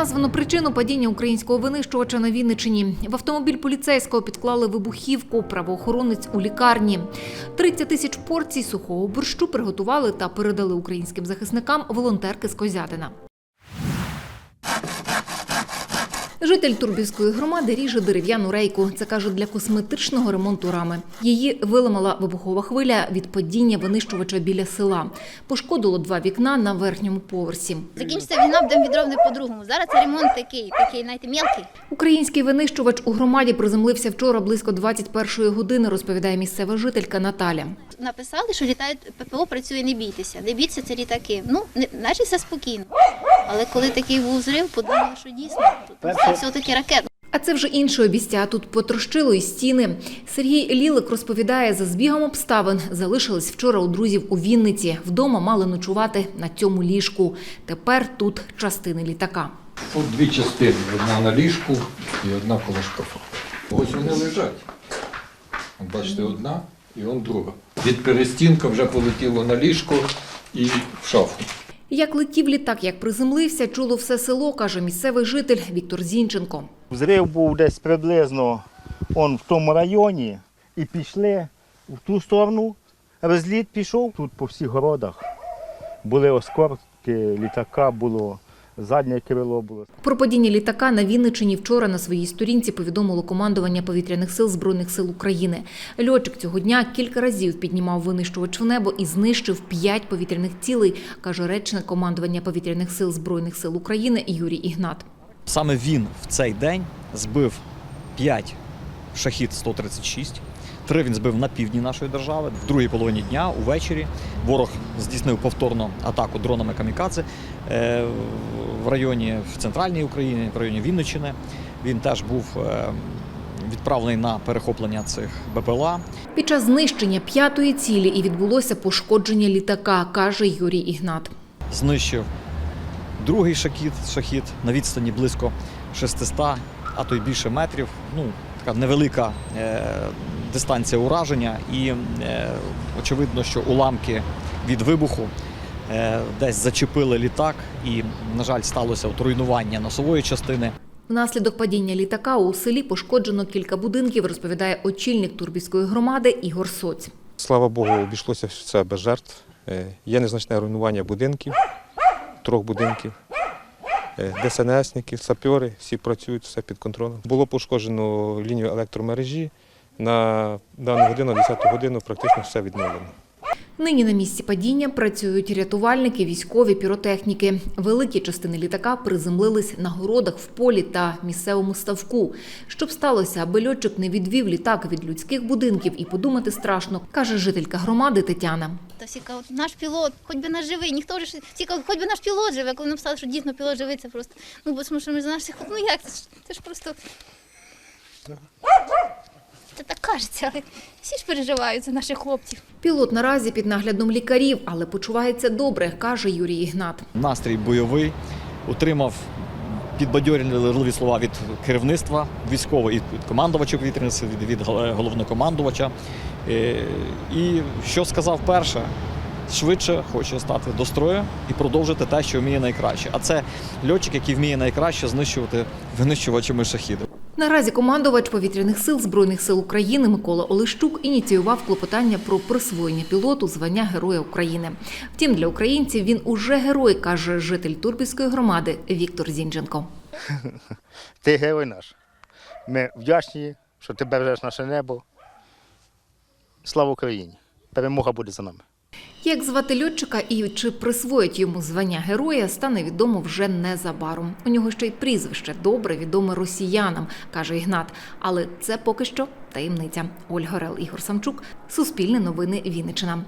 названо причину падіння українського винищувача на Вінничині. В автомобіль поліцейського підклали вибухівку. Правоохоронець у лікарні. 30 тисяч порцій сухого борщу приготували та передали українським захисникам волонтерки з Козятина. Житель Турбівської громади ріже дерев'яну рейку. Це каже для косметичного ремонту рами. Її виламала вибухова хвиля від падіння винищувача біля села. Пошкодило два вікна на верхньому поверсі. Закінчиться війна, будемо відробити по-другому. Зараз це ремонт такий, такий, знаєте, мелкий. Український винищувач у громаді приземлився вчора близько 21-ї години, розповідає місцева жителька Наталя. Написали, що літають ППО працює, не бійтеся. Не бійтеся, це літаки. Ну, не, наче все спокійно. Але коли такий був зрив, подумали, що дійсно тут все-таки ракета. А це вже інше обіця. Тут потрощило і стіни. Сергій Лілик розповідає, за збігом обставин залишились вчора у друзів у Вінниці. Вдома мали ночувати на цьому ліжку. Тепер тут частини літака. Тут дві частини. Одна на ліжку і одна коло шкафа. Ось вони лежать. От Бачите, одна і он друга. Від перестінка вже полетіло на ліжко і в шафу. Як летів літак, як приземлився, чуло все село, каже місцевий житель Віктор Зінченко. Взрив був десь приблизно он в тому районі і пішли в ту сторону. Розліт пішов тут по всіх городах. Були оскорки літака, було заднє крило було. Про падіння літака на Вінничині вчора на своїй сторінці повідомило командування повітряних сил Збройних сил України. Льотчик цього дня кілька разів піднімав винищувач в небо і знищив п'ять повітряних цілей, каже речник командування повітряних сил Збройних сил України Юрій Ігнат. Саме він в цей день збив 5 шахід 136. Три він збив на півдні нашої держави. В другій половині дня, увечері, ворог здійснив повторно атаку дронами камікадзе е, в районі в центральній Україні, в районі Вінниччини. Він теж був е, відправлений на перехоплення цих БПЛА. Під час знищення п'ятої цілі і відбулося пошкодження літака, каже Юрій Ігнат. знищив другий шахід, шахід на відстані близько 600, а то й більше метрів. Ну, така невелика е, дистанція ураження, і е, очевидно, що уламки від вибуху десь зачепили літак, і, на жаль, сталося от руйнування носової частини. Внаслідок падіння літака у селі пошкоджено кілька будинків, розповідає очільник Турбівської громади Ігор Соць. Слава Богу, обійшлося все без жертв. Е, Є незначне руйнування будинків, трьох будинків. Е, ДСНСники, сапьори, всі працюють, все під контролем. Було пошкоджено лінію електромережі. На дану годину, 10 годину, практично все відновлено. Нині на місці падіння працюють рятувальники, військові, піротехніки. Великі частини літака приземлились на городах в полі та місцевому ставку. Щоб сталося, аби льотчик не відвів літак від людських будинків і подумати страшно, каже жителька громади Тетяна. Та всі кажуть, наш пілот, хоч би наш живий, ніхто вже ж- всі кажуть, хоч би наш пілот живий. А Коли написали, що дійсно пілот живий, це просто. Ну, бо тому що ми за наших, ну як, це ж, це ж просто. Це так кажеться, але всі ж переживають за наших хлопців. Пілот наразі під наглядом лікарів, але почувається добре, каже Юрій Ігнат. Настрій бойовий, отримав підбадьорливі слова від керівництва військового і від командувача повітряних сил, від, від головнокомандувача. Е, І що сказав перше? Швидше хоче стати до строю і продовжити те, що вміє найкраще. А це льотчик, який вміє найкраще знищувати винищувачами шахіди. Наразі командувач повітряних сил Збройних сил України Микола Олещук ініціював клопотання про присвоєння пілоту звання Героя України. Втім, для українців він уже герой, каже житель Турбівської громади Віктор Зінченко. Ти герой наш. Ми вдячні, що ти бережеш наше небо. Слава Україні! Перемога буде за нами. Як звати льотчика і чи присвоять йому звання героя, стане відомо вже незабаром. У нього ще й прізвище добре відоме росіянам, каже Ігнат. Але це поки що таємниця. Ольга Рел Ігор Самчук, Суспільне новини Вінниччина.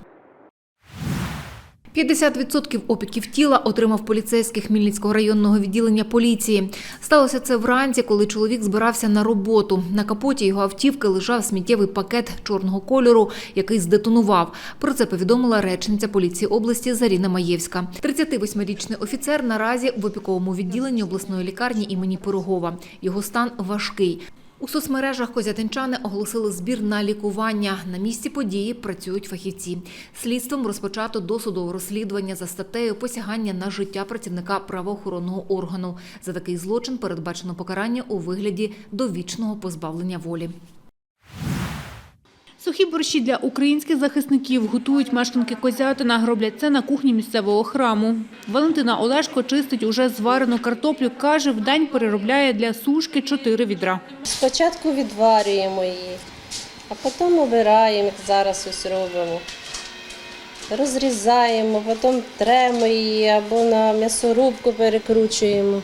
50% опіків тіла отримав поліцейський Хмельницького районного відділення поліції. Сталося це вранці, коли чоловік збирався на роботу. На капоті його автівки лежав сміттєвий пакет чорного кольору, який здетонував. Про це повідомила речниця поліції області Заріна Маєвська. 38-річний офіцер наразі в опіковому відділенні обласної лікарні імені Пирогова. Його стан важкий. У соцмережах козятинчани оголосили збір на лікування. На місці події працюють фахівці. Слідством розпочато досудове розслідування за статтею посягання на життя працівника правоохоронного органу. За такий злочин передбачено покарання у вигляді довічного позбавлення волі. Сухі борщі для українських захисників готують мешканки Козятина. Роблять це на кухні місцевого храму. Валентина Олешко чистить уже зварену картоплю. Каже, в день переробляє для сушки чотири відра. Спочатку відварюємо її, а потім обираємо, як зараз ось робимо. Розрізаємо, потім тремо її або на м'ясорубку перекручуємо.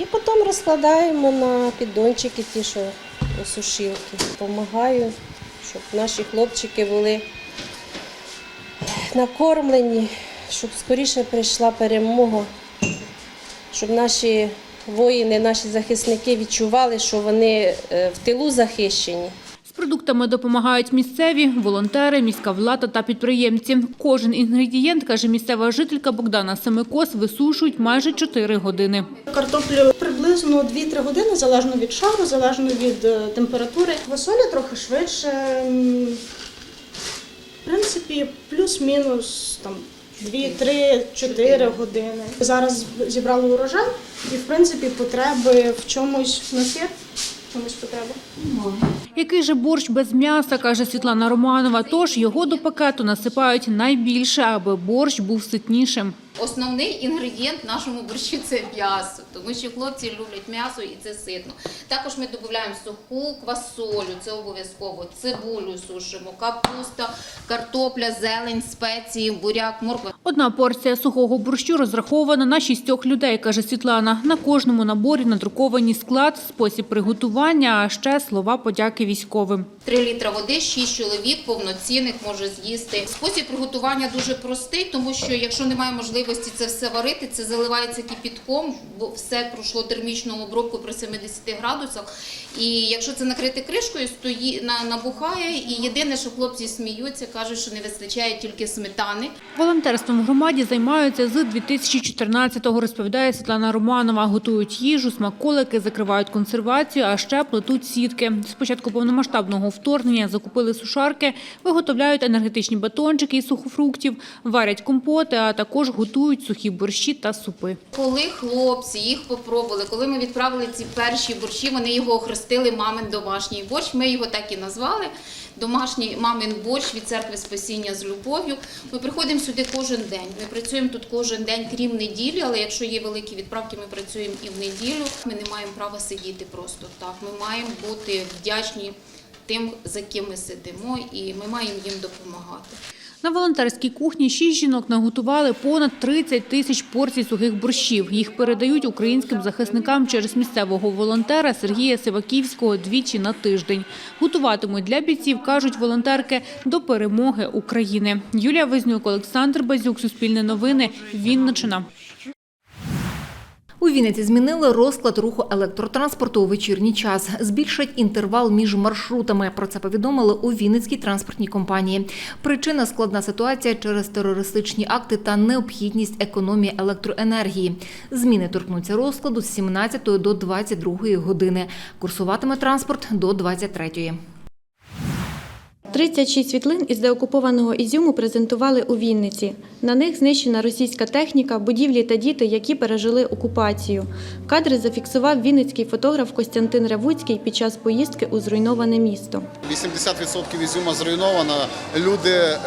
І потім розкладаємо на піддончики ті, що у сушилки. Помагаю, щоб наші хлопчики були накормлені, щоб скоріше прийшла перемога, щоб наші воїни, наші захисники відчували, що вони е, в тилу захищені. Продуктами допомагають місцеві, волонтери, міська влада та підприємці. Кожен інгредієнт, каже місцева жителька Богдана Семикос, висушують майже 4 години. Картоплю приблизно 2-3 години, залежно від шару, залежно від е, температури. Квасоля трохи швидше. В принципі, плюс-мінус там 2-3-4 години. Зараз зібрали урожай і, в принципі, потреби в чомусь. В Чомусь потреба. Який же борщ без м'яса, каже Світлана Романова, тож його до пакету насипають найбільше, аби борщ був ситнішим. Основний інгредієнт нашому борщу це м'ясо, тому що хлопці люблять м'ясо і це ситно. Також ми додаємо суху квасолю, це обов'язково, цибулю сушимо, капуста, картопля, зелень, спеції, буряк, морква. Одна порція сухого борщу розрахована на шістьох людей, каже Світлана. На кожному наборі надруковані склад, спосіб приготування, а ще слова подяки військовим. Три літра води, шість чоловік повноцінних може з'їсти. Спосіб приготування дуже простий, тому що якщо немає можливості це все варити, це заливається кипітком, бо все пройшло термічну обробку при 70 градусах. І якщо це накрити кришкою, на набухає. І єдине, що хлопці сміються, кажуть, що не вистачає тільки сметани. Волонтерством в громаді займаються з 2014-го, розповідає Світлана Романова. Готують їжу, смаколики, закривають консервацію, а ще плетуть сітки. З початку повномасштабного вторгнення закупили сушарки, виготовляють енергетичні батончики із сухофруктів, варять компоти, а також готують сухі борщі та супи. Коли хлопці їх попробували, коли ми відправили ці перші борщі, вони його охрестили мамин домашній борщ. Ми його так і назвали. Домашній мамин борщ від церкви спасіння з любов'ю. Ми приходимо сюди кожен день. Ми працюємо тут кожен день, крім неділі, але якщо є великі відправки, ми працюємо і в неділю. Ми не маємо права сидіти просто так. Ми маємо бути вдячні тим, за ким ми сидимо, і ми маємо їм допомагати. На волонтерській кухні шість жінок наготували понад 30 тисяч порцій сухих борщів. Їх передають українським захисникам через місцевого волонтера Сергія Сиваківського двічі на тиждень. Готуватимуть для бійців, кажуть волонтерки, до перемоги України. Юлія Везнюк, Олександр Базюк, Суспільне новини, Вінниччина. У Вінниці змінили розклад руху електротранспорту у вечірній час. Збільшать інтервал між маршрутами. Про це повідомили у Вінницькій транспортній компанії. Причина складна ситуація через терористичні акти та необхідність економії електроенергії. Зміни торкнуться розкладу з 17 до 22 години. Курсуватиме транспорт до 23. 36 світлин із деокупованого Ізюму презентували у Вінниці. На них знищена російська техніка, будівлі та діти, які пережили окупацію. Кадри зафіксував вінницький фотограф Костянтин Ревуцький під час поїздки у зруйноване місто. 80% Ізюма зруйновано. Люди е,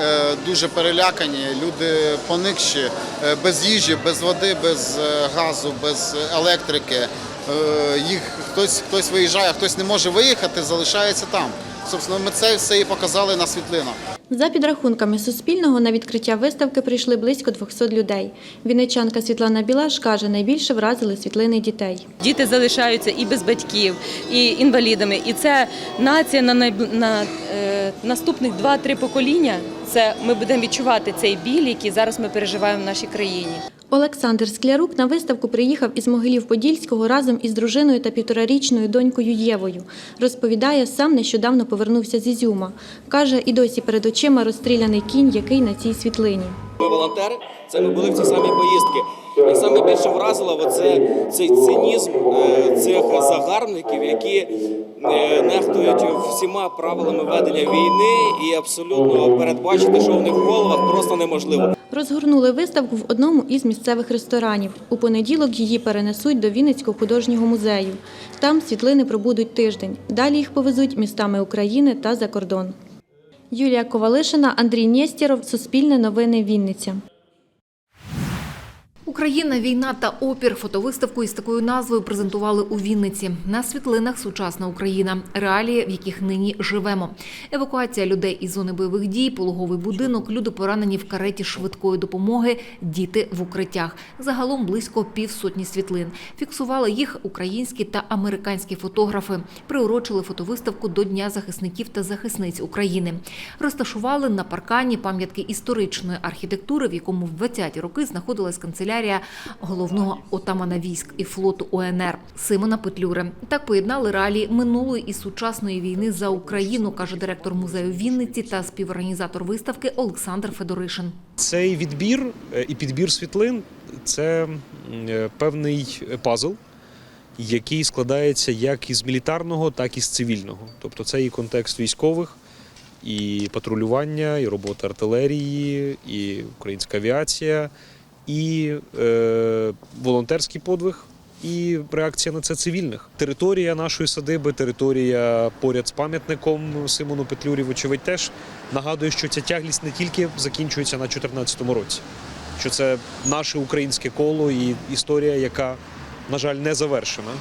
дуже перелякані, люди поникші, е, без їжі, без води, без е, газу, без електрики. Їх хтось, хтось виїжджає, хтось не може виїхати, залишається там. Собственно, ми це все і показали на світлинах. За підрахунками Суспільного, на відкриття виставки прийшли близько 200 людей. Вінничанка Світлана Білаш каже, найбільше вразили світлини дітей. Діти залишаються і без батьків, і інвалідами. І це нація на, найб- на е, наступних 2-3 покоління. Це ми будемо відчувати цей біль, який зараз ми переживаємо в нашій країні. Олександр Склярук на виставку приїхав із Могилів-Подільського разом із дружиною та півторарічною донькою Євою. Розповідає, сам нещодавно повернувся з Ізюма. Каже, і досі перед очима розстріляний кінь, який на цій світлині. Ми волонтери, це ми були в ці самі поїздки. І саме більше вразило оце, цей цинізм е, цих загарбників, які нехтують всіма правилами ведення війни і абсолютно передбачити, що в них в головах просто неможливо. Розгорнули виставку в одному із місцевих ресторанів. У понеділок її перенесуть до Вінницького художнього музею. Там світлини пробудуть тиждень. Далі їх повезуть містами України та за кордон. Юлія Ковалишина, Андрій Нєстєров, Суспільне новини Вінниця. Україна, війна та опір. Фотовиставку із такою назвою презентували у Вінниці. На світлинах сучасна Україна, реалії, в яких нині живемо. Евакуація людей із зони бойових дій, пологовий будинок, люди поранені в кареті швидкої допомоги, діти в укриттях. Загалом близько півсотні світлин. Фіксували їх українські та американські фотографи. Приурочили фотовиставку до Дня захисників та захисниць України. Розташували на паркані пам'ятки історичної архітектури, в якому в 20-ті роки знаходилась канцелярія головного отамана військ і флоту УНР Симона Петлюри. Так поєднали реалії минулої і сучасної війни за Україну, каже директор музею Вінниці та співорганізатор виставки Олександр Федоришин. Цей відбір е, і підбір світлин це е, певний пазл, який складається як із мілітарного, так і з цивільного. Тобто це і контекст військових, і патрулювання, і робота артилерії, і українська авіація, і е, волонтерський подвиг. І реакція на це цивільних. Територія нашої садиби, територія поряд з пам'ятником Симону Петлюрі, вочевидь, теж нагадує, що ця тяглість не тільки закінчується на 2014 році, що це наше українське коло і історія, яка, на жаль, не завершена.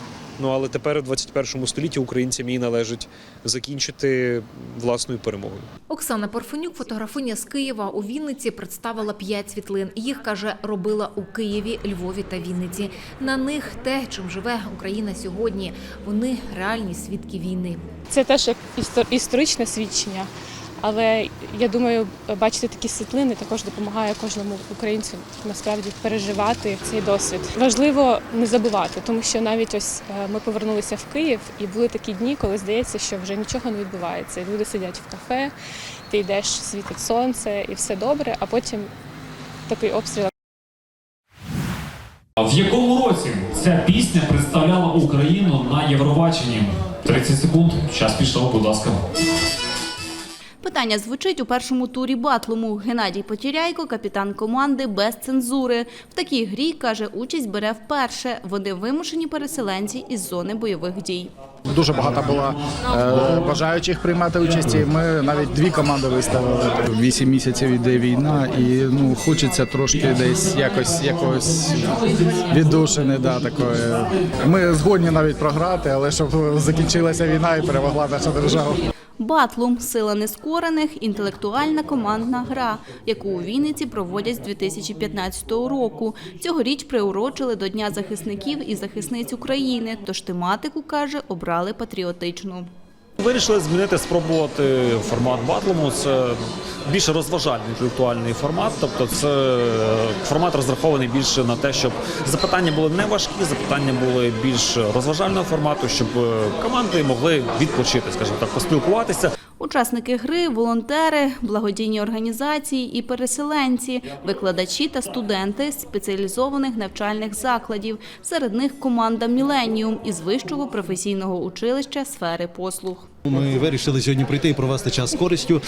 Ну але тепер, у 21 столітті, українцям її належить закінчити власною перемогою. Оксана Парфенюк, фотографиня з Києва у Вінниці, представила п'ять світлин. Їх каже, робила у Києві, Львові та Вінниці. На них те, чим живе Україна сьогодні. Вони реальні свідки війни. Це теж як істор- історичне свідчення. Але я думаю, бачити такі світлини також допомагає кожному українцю насправді переживати цей досвід. Важливо не забувати, тому що навіть ось е, ми повернулися в Київ, і були такі дні, коли здається, що вже нічого не відбувається. Люди сидять в кафе, ти йдеш, світить сонце, і все добре. А потім такий обстріл. А в якому році ця пісня представляла Україну на Євробаченні? 30 секунд. Час пішов, будь ласка. Питання звучить у першому турі батлому. Геннадій Потіряйко, капітан команди без цензури. В такій грі, каже, участь бере вперше. Вони вимушені переселенці із зони бойових дій. Дуже багато було е, бажаючих приймати участь. Ми навіть дві команди виставили. Вісім місяців іде війна, і ну хочеться трошки десь якось якось віддушини. Да, такої. Ми згодні навіть програти, але щоб закінчилася війна і перемогла наша держава. Батлум сила нескорених інтелектуальна командна гра, яку у Вінниці проводять з 2015 року. Цьогоріч приурочили до Дня захисників і захисниць України. Тож тематику каже, обрали патріотичну. Вирішили змінити, спробувати формат батлому. Це більш розважальний інтелектуальний формат. Тобто, це формат розрахований більше на те, щоб запитання були не важкі, запитання були більш розважального формату, щоб команди могли відпочити, скажімо так, поспілкуватися. Учасники гри, волонтери, благодійні організації і переселенці, викладачі та студенти спеціалізованих навчальних закладів. Серед них команда Міленіум із вищого професійного училища сфери послуг. Ми вирішили сьогодні прийти і провести час з користю,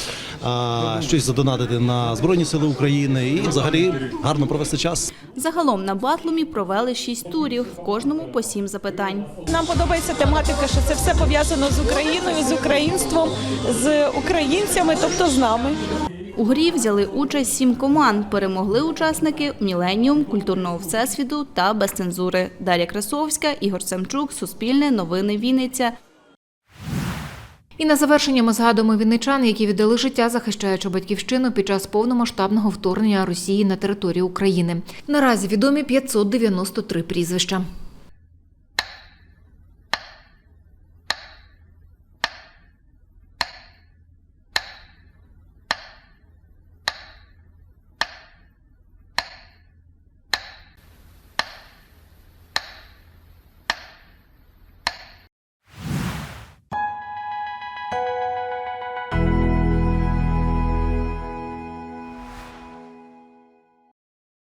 а, щось задонатити на Збройні Сили України і взагалі гарно провести час. Загалом на батлумі провели шість турів, в кожному по сім запитань. Нам подобається тематика, що це все пов'язано з Україною, з українством, з українцями, тобто з нами. У грі взяли участь сім команд. Перемогли учасники Міленіум, культурного всесвіту та без цензури. Дар'я Красовська, Ігор Самчук, Суспільне, Новини Вінниця. І на завершення ми згадуємо вінничан, які віддали життя, захищаючи батьківщину під час повномасштабного вторгнення Росії на територію України. Наразі відомі 593 прізвища.